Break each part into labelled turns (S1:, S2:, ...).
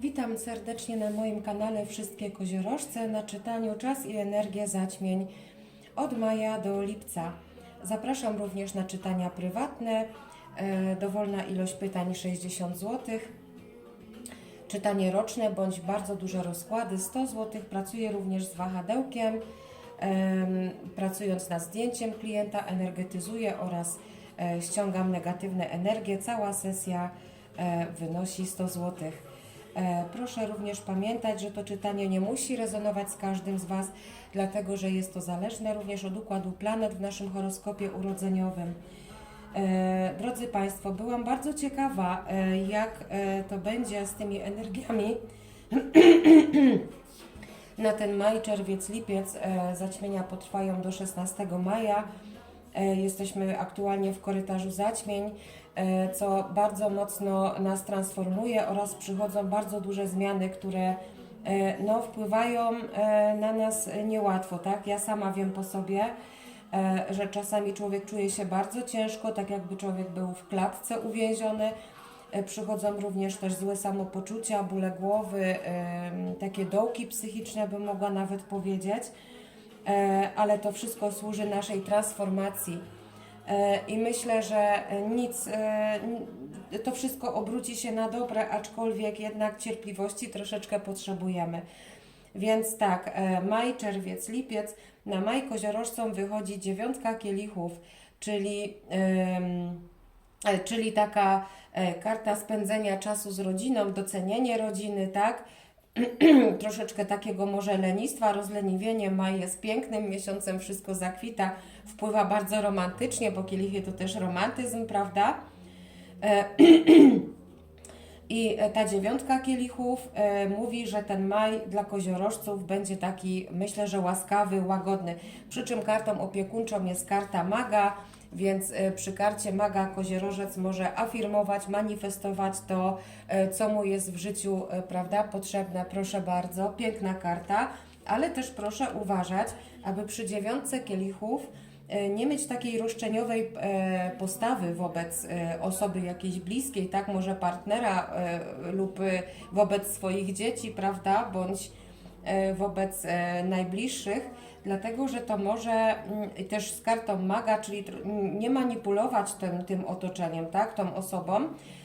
S1: Witam serdecznie na moim kanale Wszystkie Koziorożce na czytaniu Czas i Energia Zaćmień od maja do lipca. Zapraszam również na czytania prywatne. E, dowolna ilość pytań 60 zł. Czytanie roczne bądź bardzo duże rozkłady 100 zł. Pracuję również z wahadełkiem. Em, pracując nad zdjęciem klienta, energetyzuję oraz e, ściągam negatywne energie. Cała sesja e, wynosi 100 zł. E, Proszę również pamiętać, że to czytanie nie musi rezonować z każdym z Was, dlatego że jest to zależne również od układu planet w naszym horoskopie urodzeniowym. E, Drodzy Państwo, byłam bardzo ciekawa, e, jak to będzie z tymi energiami na ten maj, czerwiec, lipiec. Zaćmienia potrwają do 16 maja. Jesteśmy aktualnie w korytarzu zaćmień, co bardzo mocno nas transformuje oraz przychodzą bardzo duże zmiany, które e, no, wpływają e, na nas niełatwo. Tak? Ja sama wiem po sobie, e, że czasami człowiek czuje się bardzo ciężko, tak jakby człowiek był w klatce uwięziony. E, Przychodzą również też złe samopoczucia, bóle głowy, takie dołki psychiczne, bym mogła nawet powiedzieć. E, ale to wszystko służy naszej transformacji. E, I myślę, że nic, e, to wszystko obróci się na dobre, aczkolwiek jednak cierpliwości troszeczkę potrzebujemy. Więc tak, e, maj, czerwiec, lipiec. Na maj koziorożcom wychodzi dziewiątka kielichów, czyli, czyli taka karta spędzenia czasu z rodziną, docenienie rodziny, tak? troszeczkę takiego może lenistwa, rozleniwienie. Maj jest pięknym miesiącem, wszystko zakwita, wpływa bardzo romantycznie, bo kielichy to też romantyzm, prawda? E, I ta dziewiątka kielichów e, mówi, że ten maj dla koziorożców będzie taki, myślę, że łaskawy, łagodny. Przy czym kartą opiekuńczą jest karta maga, więc e, przy karcie maga koziorożec może afirmować, manifestować to, e, co mu jest w życiu, e, prawda, potrzebne. Proszę bardzo, piękna karta, ale też proszę uważać, aby przy dziewiątce kielichów nie mieć takiej roszczeniowej postawy wobec osoby jakiejś bliskiej, tak, może partnera lub wobec swoich dzieci, prawda, bądź wobec e, najbliższych, dlatego że to może mm, też z kartą maga, czyli nie manipulować tym, tym otoczeniem, tak, tą osobą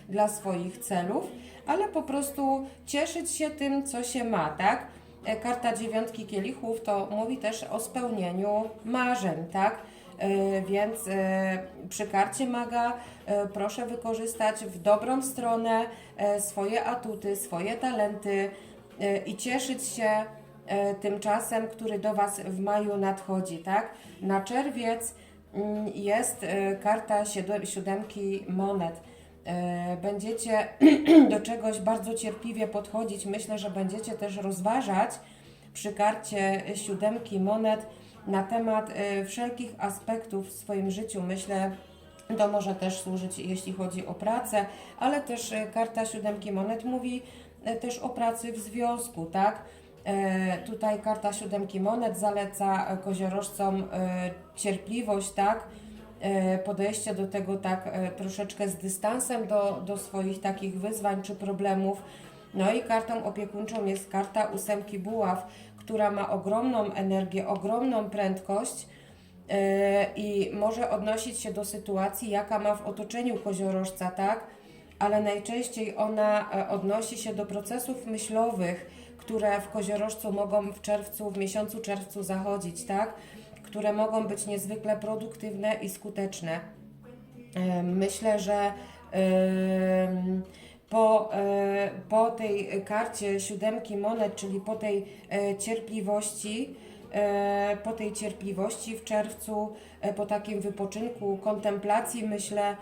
S1: dla swoich celów, ale po prostu cieszyć się tym, co się ma, tak. E, Karta dziewiątki kielichów to mówi też o spełnieniu marzeń, tak? E, Więc e, przy karcie maga e, proszę wykorzystać w dobrą stronę e, swoje atuty, swoje talenty e, i cieszyć się e, tym czasem, który do Was w maju nadchodzi, tak? Na czerwiec mm, jest e, karta siódemki monet. E, Będziecie do czegoś bardzo cierpliwie podchodzić. Myślę, że będziecie też rozważać przy karcie siódemki monet na temat e, wszelkich aspektów w swoim życiu. Myślę, to może też służyć, jeśli chodzi o pracę, ale też e, karta siódemki monet mówi e, też o pracy w związku, tak? E, Tutaj karta siódemki monet zaleca e, koziorożcom e, cierpliwość, tak? E, Podejście do tego tak e, troszeczkę z dystansem do, do swoich takich wyzwań czy problemów. No i kartą opiekuńczą jest karta ósemki buław, która ma ogromną energię, ogromną prędkość e, i może odnosić się do sytuacji, jaka ma w otoczeniu koziorożca, tak? Ale najczęściej ona e, odnosi się do procesów myślowych, które w koziorożcu mogą w czerwcu, w miesiącu czerwcu zachodzić, tak? Które mogą być niezwykle produktywne i skuteczne. Myślę, że po, e, po tej karcie siódemki monet, czyli po tej e, cierpliwości, po tej cierpliwości w czerwcu, po takim wypoczynku, kontemplacji, myślę,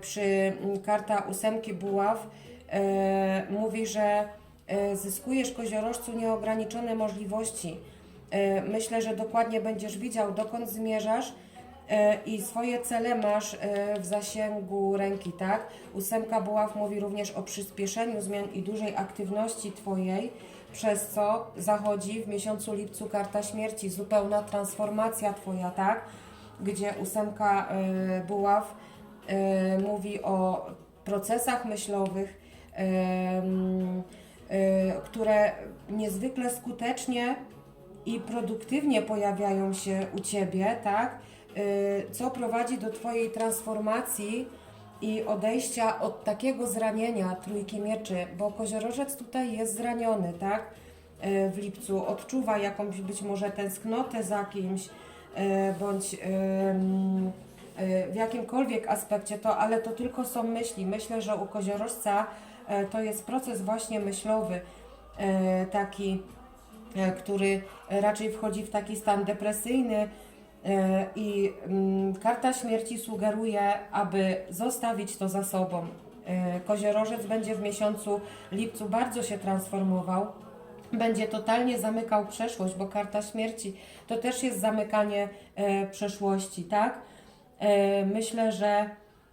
S1: przy m, karta ósemki buław e, mówi, że e, zyskujesz koziorożcu nieograniczone możliwości. Myślę, że dokładnie będziesz widział, dokąd zmierzasz i swoje cele masz w zasięgu ręki, tak? Ósemka buław mówi również o przyspieszeniu zmian i dużej aktywności Twojej, przez co zachodzi w miesiącu lipcu karta śmierci, zupełna transformacja Twoja, tak? Gdzie ósemka buław mówi o procesach myślowych, em, niezwykle skutecznie i produktywnie pojawiają się u Ciebie, tak? Co prowadzi do Twojej transformacji i odejścia od takiego zranienia trójki mieczy, bo koziorożec tutaj jest zraniony, tak? W lipcu odczuwa jakąś być może tęsknotę za kimś, bądź w jakimkolwiek aspekcie to, ale to tylko są myśli. Myślę, że u koziorożca y, to jest proces właśnie myślowy, y, taki który raczej wchodzi w taki stan depresyjny i mm, karta śmierci sugeruje, aby zostawić to za sobą. Koziorożec będzie w miesiącu lipcu bardzo się transformował. Będzie totalnie zamykał przeszłość, bo karta śmierci to też jest zamykanie przeszłości, tak? E, myślę, że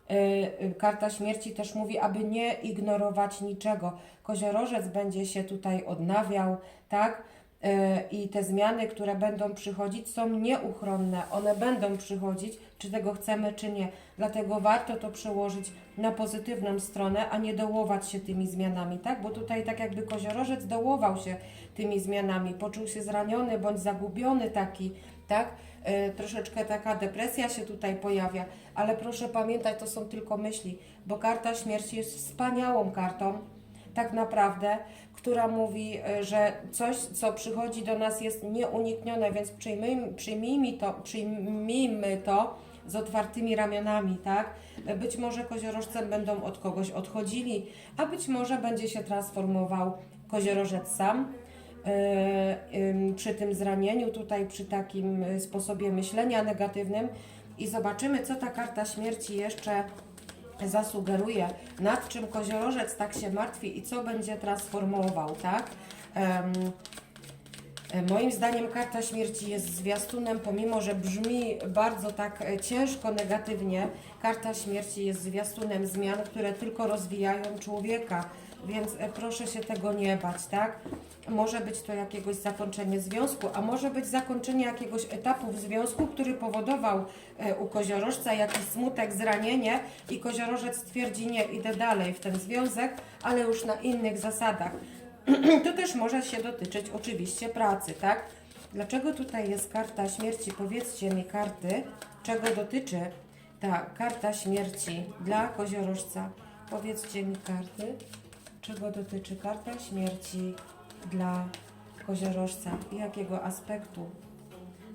S1: e, karta śmierci też mówi, aby nie ignorować niczego. Koziorożec będzie się tutaj odnawiał, tak? E, I te zmiany, które będą przychodzić, są nieuchronne. One będą przychodzić, czy tego chcemy, czy nie. Dlatego warto to przełożyć na pozytywną stronę, a nie dołować się tymi zmianami, tak? Bo tutaj tak jakby koziorożec dołował się tymi zmianami, poczuł się zraniony bądź zagubiony taki, tak? E, troszeczkę taka depresja się tutaj pojawia, ale proszę pamiętać, to są tylko myśli, bo karta śmierci jest wspaniałą kartą, tak naprawdę, która mówi, e, że coś, co przychodzi do nas jest nieuniknione, więc przyjmijmy, przyjmijmy, to, przyjmijmy to z otwartymi ramionami, tak? E, Być może koziorożcem będą od kogoś odchodzili, a być może będzie się transformował koziorożec sam. E, Przy tym zranieniu, tutaj przy takim e, sposobie myślenia negatywnym, i zobaczymy, co ta karta śmierci jeszcze zasugeruje, nad czym koziorożec tak się martwi i co będzie transformował, tak? E, Moim zdaniem karta śmierci jest zwiastunem, pomimo że brzmi bardzo tak ciężko negatywnie, karta śmierci jest zwiastunem zmian, które tylko rozwijają człowieka, więc e, proszę się tego nie bać, tak? Może być to jakiegoś zakończenie związku, a może być zakończenie jakiegoś etapu w związku, który powodował e, u koziorożca jakiś smutek, zranienie i koziorożec stwierdzi nie, idę dalej w ten związek, ale już na innych zasadach. To też może się dotyczyć oczywiście pracy, tak? Dlaczego tutaj jest karta śmierci? Powiedzcie mi karty, czego dotyczy ta karta śmierci dla koziorożca. Powiedzcie mi karty, czego dotyczy karta śmierci dla koziorożca i jakiego aspektu.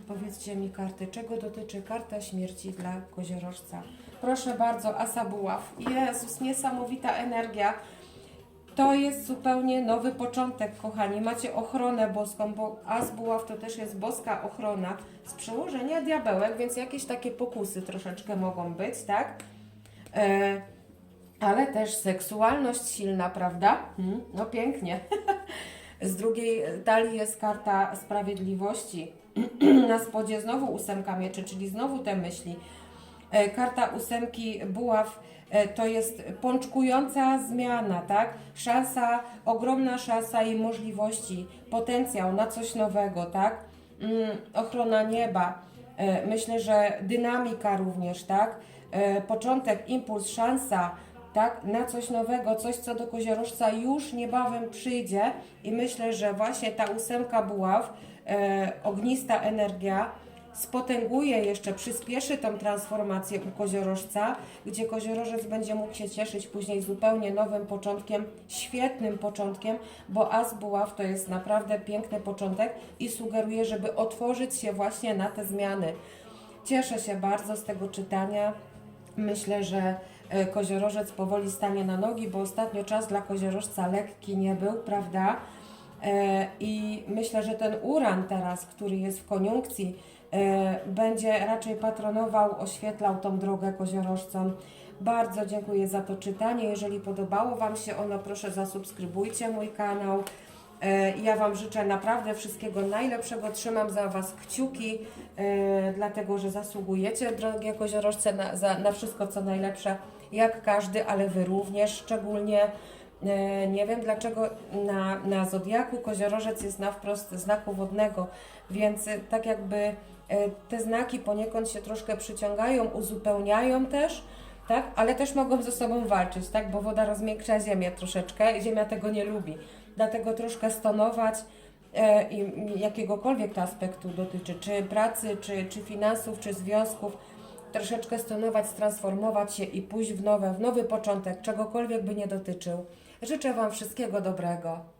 S1: Powiedzcie mi karty, czego dotyczy karta śmierci dla koziorożca. Proszę bardzo, Asa Buław. Jezus, niesamowita energia. To jest zupełnie nowy początek, kochani. Macie ochronę boską, bo As Buław to też jest boska ochrona z przełożenia diabełek, więc jakieś takie pokusy troszeczkę mogą być, tak? E, ale też seksualność silna, prawda? Hmm, no pięknie. Z drugiej talii jest karta sprawiedliwości. Na spodzie znowu ósemka mieczy, czyli znowu te myśli. E, Karta ósemki buław e, to jest pączkująca zmiana, tak? Szansa, ogromna szansa i możliwości, potencjał na coś nowego, tak? Mm, ochrona nieba. E, Myślę, że dynamika również, tak? Początek, impuls, szansa, tak, na coś nowego, coś, co do koziorożca już niebawem przyjdzie i myślę, że właśnie ta ósemka buław, e, ognista energia, spotęguje jeszcze, przyspieszy tą transformację u koziorożca, gdzie koziorożec będzie mógł się cieszyć później zupełnie nowym początkiem, świetnym początkiem, bo as buław to jest naprawdę piękny początek i sugeruje, żeby otworzyć się właśnie na te zmiany. Cieszę się bardzo z tego czytania. Myślę, że koziorożec powoli stanie na nogi, bo ostatnio czas dla koziorożca lekki nie był, prawda? E, I myślę, że ten uran teraz, który jest w koniunkcji, e, będzie raczej patronował, oświetlał tą drogę koziorożcom. Bardzo dziękuję za to czytanie. Jeżeli podobało Wam się ono, proszę zasubskrybujcie mój kanał. E, Ja Wam życzę naprawdę wszystkiego najlepszego. Trzymam za Was kciuki, e, dlatego że zasługujecie, drogie koziorożce, na, za, na wszystko co najlepsze, jak każdy, ale Wy również szczególnie. E, Nie wiem dlaczego na, na Zodiaku koziorożec jest na wprost znaku wodnego, więc tak jakby te znaki poniekąd się troszkę przyciągają, uzupełniają też tak? Ale też mogą ze sobą walczyć, tak? Bo woda rozmiękcza ziemię troszeczkę, ziemia tego nie lubi. Dlatego troszkę stonować e, i jakiegokolwiek to aspektu dotyczy, czy pracy, czy, czy finansów, czy związków, troszeczkę stonować, transformować się i pójść w nowe, w nowy początek, czegokolwiek by nie dotyczył. Życzę Wam wszystkiego dobrego.